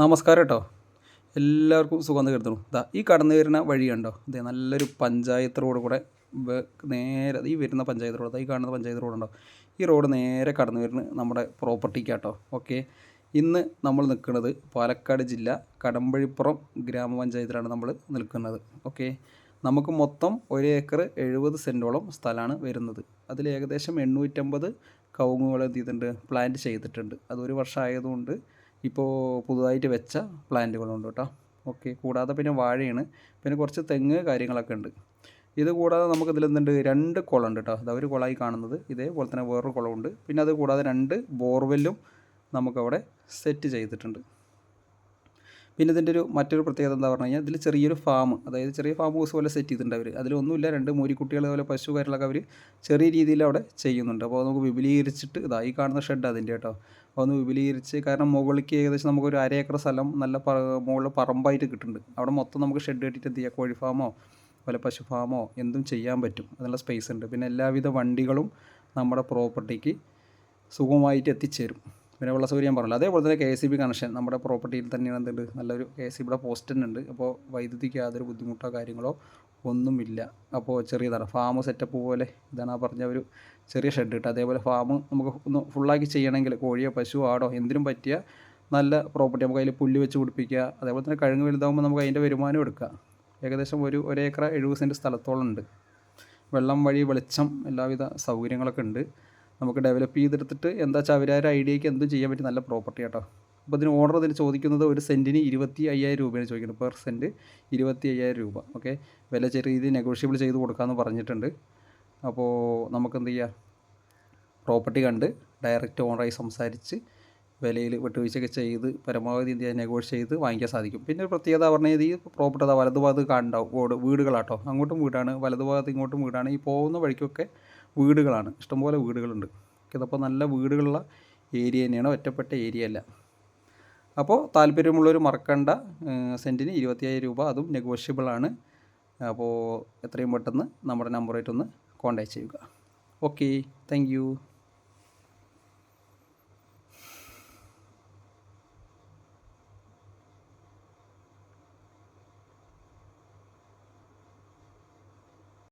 നമസ്കാരം കേട്ടോ. എല്ലാവർക്കും സുഖം കരുതുന്നു. ഇതാ ഈ കടന്നു വരുന്ന വഴി കണ്ടോ? നല്ലൊരു പഞ്ചായത്ത് റോഡ് കൂടെ നേരെ ഈ വരുന്ന പഞ്ചായത്ത് റോഡ് ഈ കാണുന്ന പഞ്ചായത്ത് റോഡുണ്ടോ ഈ റോഡ് നേരെ കടന്നു വരുന്ന നമ്മുടെ പ്രോപ്പർട്ടിക്കാട്ടോ ഓക്കെ. ഇന്ന് നമ്മൾ നിൽക്കുന്നത് പാലക്കാട് ജില്ല കടമ്പഴിപ്പുറം ഗ്രാമപഞ്ചായത്തിലാണ് നമ്മൾ നിൽക്കുന്നത്. ഓക്കെ. നമുക്ക് മൊത്തം ഒരു ഏക്കർ എഴുപത് സെന്റോളം സ്ഥലമാണ് വരുന്നത്. അതിൽ ഏകദേശം എണ്ണൂറ്റമ്പത് കവുങ്ങുകൾ എന്ത് ചെയ്തിട്ടുണ്ട്? പ്ലാന്റ് ചെയ്തിട്ടുണ്ട്. അത് ഒരു വർഷം ആയതുകൊണ്ട് ഇപ്പോൾ പുതുതായിട്ട് വെച്ച പ്ലാന്റുകളുണ്ട് കേട്ടോ. ഓക്കെ കൂടാതെ പിന്നെ വാഴയാണ്. പിന്നെ കുറച്ച് തെങ്ങ് കാര്യങ്ങളൊക്കെ ഉണ്ട്. ഇത് കൂടാതെ നമുക്ക് ഇതിൽ എന്തുണ്ട്? രണ്ട് കുളം ഉണ്ട് കേട്ടോ. അതാ ഒരു കുളമായി കാണുന്നത്. ഇതേപോലെ തന്നെ വേറൊരു കുളമുണ്ട്. പിന്നെ അത് കൂടാതെ രണ്ട് ബോർവെല്ലും നമുക്കവിടെ സെറ്റ് ചെയ്തിട്ടുണ്ട്. പിന്നെ ഇതിന്റെ ഒരു മറ്റൊരു പ്രത്യേകത എന്താ പറഞ്ഞു കഴിഞ്ഞാൽ ഇതിൽ ചെറിയൊരു ഫാം അതായത് ചെറിയ ഫാം ഹൗസ് പോലെ സെറ്റ് ചെയ്തിട്ടുണ്ട് അവർ അതിലൊന്നുമില്ല രണ്ട് മോരിക്കുട്ടികൾ പോലെ പശു കാര്യങ്ങളൊക്കെ അവർ ചെറിയ രീതിയിൽ അവിടെ ചെയ്യുന്നുണ്ട്. അപ്പോൾ നമുക്ക് വിപുലീകരിച്ചിട്ട് ഇതാ ഈ കാണുന്ന ഷെഡ് അതിന്റെ കേട്ടോ. അപ്പോൾ ഒന്ന് വിപുലീകരിച്ച് കാരണം മുകളിലേക്ക് ഏകദേശം നമുക്കൊരു അര ഏക്കർ സ്ഥലം നല്ല പ മുകളിൽ പറമ്പായിട്ട് കിട്ടുന്നുണ്ട്. അവിടെ മൊത്തം നമുക്ക് ഷെഡ് കെട്ടിയിട്ട് എന്ത് ചെയ്യാം? കോഴി ഫാമോ അതുപോലെ പശു ഫാമോ എന്തും ചെയ്യാൻ പറ്റും. അതിനുള്ള സ്പേസ് ഉണ്ട്. പിന്നെ എല്ലാവിധ വണ്ടികളും നമ്മുടെ പ്രോപ്പർട്ടിക്ക് സുഖമായിട്ട് എത്തിച്ചേരും. പിന്നെ വെള്ള സൗകര്യം പറഞ്ഞല്ലോ? അതേപോലെ തന്നെ കെ എസ് ബി കണക്ഷൻ നമ്മുടെ പ്രോപ്പർട്ടിയിൽ തന്നെയാണ് എന്തുണ്ട്? നല്ലൊരു കെ എസ് ബിയുടെ പോസ്റ്റ് തന്നെ ഉണ്ട്. അപ്പോൾ വൈദ്യുതിക്ക് യാതൊരു ബുദ്ധിമുട്ടോ കാര്യങ്ങളോ ഒന്നുമില്ല. അപ്പോൾ ചെറിയതാണ്. ഫാം സെറ്റപ്പ് പോലെ ഇതാണ് ആ പറഞ്ഞ ഒരു ചെറിയ ഷെഡ് കിട്ടുക അതേപോലെ ഫാം നമുക്ക് ഒന്ന് ഫുള്ളാക്കി ചെയ്യണമെങ്കിൽ കോഴിയോ പശു ആടോ എന്തിനും പറ്റിയ നല്ല പ്രോപ്പർട്ടി നമുക്ക് അതിൽ പുല്ല് വെച്ച് പിടിപ്പിക്കുക. അതേപോലെ തന്നെ കഴുങ്ങ് വലുതാകുമ്പോൾ നമുക്ക് അതിന്റെ വരുമാനം എടുക്കാം. ഏകദേശം ഒരു ഒരേക്കറ എഴുപത് സെന്റ് സ്ഥലത്തോളം ഉണ്ട്. വെള്ളം വഴി വെളിച്ചം എല്ലാവിധ സൗകര്യങ്ങളൊക്കെ ഉണ്ട്. നമുക്ക് ഡെവലപ്പ് ചെയ്തെടുത്തിട്ട് എന്താ വെച്ചാൽ അവരവരുടെ ഐഡിയയ്ക്ക് എന്തും ചെയ്യാൻ പറ്റിയ നല്ല പ്രോപ്പർട്ടി കേട്ടോ അപ്പോൾ ഇതിന് ഓർഡർ ഇതിന് ചോദിക്കുന്നത് ഒരു സെന്റിന് ഇരുപത്തി അയ്യായിരം രൂപയാണ് ചോദിക്കുന്നത്. പെർ സെന്റ് ഇരുപത്തി അയ്യായിരം രൂപ. ഓക്കെ വില ചെറിയ രീതിയിൽ നെഗോഷ്യബിൾ ചെയ്ത് കൊടുക്കാമെന്ന് പറഞ്ഞിട്ടുണ്ട്. അപ്പോൾ നമുക്ക് എന്ത് ചെയ്യാം? പ്രോപ്പർട്ടി കണ്ട് ഡയറക്റ്റ് ഓണറായി സംസാരിച്ച് വിലയിൽ വിട്ടുവീഴ്ചയൊക്കെ ചെയ്ത് പരമാവധി ചെയ്യാൻ നെഗോഷ്യറ്റ് ചെയ്ത് വാങ്ങിക്കാൻ സാധിക്കും. പിന്നെ ഒരു പ്രത്യേകത പറഞ്ഞാൽ ഈ പ്രോപ്പർട്ടി അതാ വലതുഭാഗത്ത് കാണുണ്ടാവും ഓട് വീടുകളാട്ടോ. അങ്ങോട്ടും വീടാണ് വലതുഭാഗത്ത് ഇങ്ങോട്ടും വീടാണ്. ഈ പോകുന്ന വഴിക്കൊക്കെ വീടുകളാണ്. ഇഷ്ടംപോലെ വീടുകളുണ്ട്. ഇതപ്പോൾ നല്ല വീടുകളുള്ള ഏരിയ തന്നെയാണ്. ഒറ്റപ്പെട്ട ഏരിയ അല്ല. അപ്പോൾ താല്പര്യമുള്ളവർ മറക്കണ്ട. സെന്റിന് ഇരുപത്തിയായിരം രൂപ അതും നെഗോഷ്യബിൾ ആണ്. അപ്പോൾ എത്രയും പെട്ടെന്ന് നമ്മുടെ നമ്പറായിട്ടൊന്ന് കോൺടാക്റ്റ് ചെയ്യുക. Okay thank